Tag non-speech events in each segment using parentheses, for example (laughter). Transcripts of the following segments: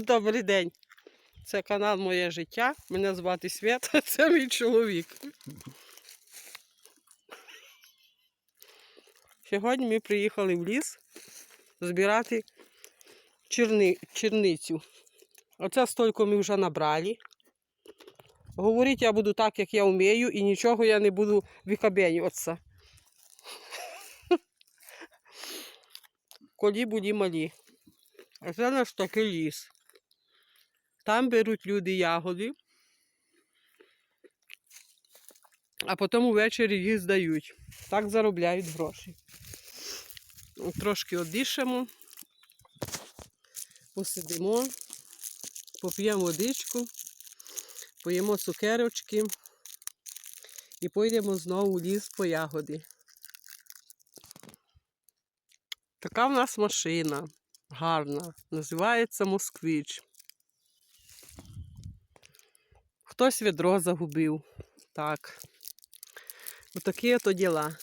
Добрий день. Це канал Моє життя. Мене звати Свята, (laughs) це мій чоловік. Сьогодні ми приїхали в ліс збирати черни... черницю. Оце стільки ми вже набрали. Говорити я буду так, як я вмію, і нічого я не буду викабенюватися. (laughs) Коли були малі. А це наш такий ліс. Там беруть люди ягоди, а потім увечері їх здають. Так заробляють гроші. Трошки одишемо, посидимо, поп'ємо водичку, поїмо цукерочки і пойдемо знову в ліс по ягоди. Така в нас машина гарна, називається Москвич. Хтось відро загубив. Так. Отакі то діла.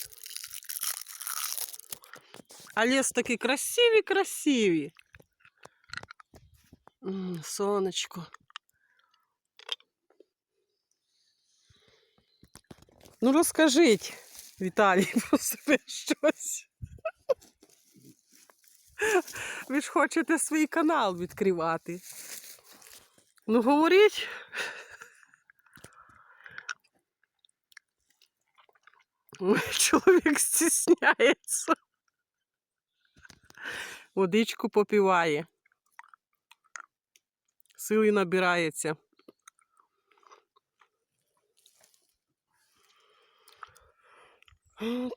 А ліс такий красиві, красиві. Сонечко. Ну розкажіть, Віталій, (laughs) про себе щось. Ви ж хочете свій канал відкривати. Ну, говоріть. (laughs) Чоловік стісняється. Водичку попиває. Сили набирається.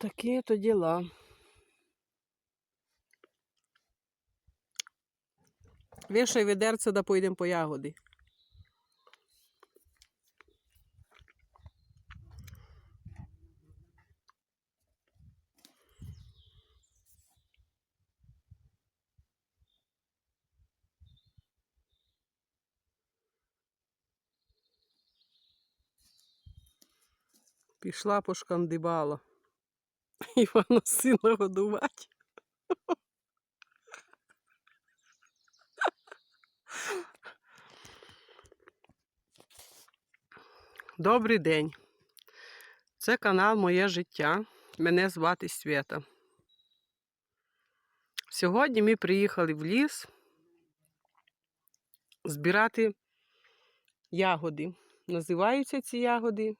Такі то діла. Вішай відерце, да поїдемо по ягоди. Пішла пошкандибала. (laughs) Івана сина годувати. Добрий день. Це канал Моє життя. Мене звати Свята. Сьогодні ми приїхали в ліс збирати ягоди. Називаються ці ягоди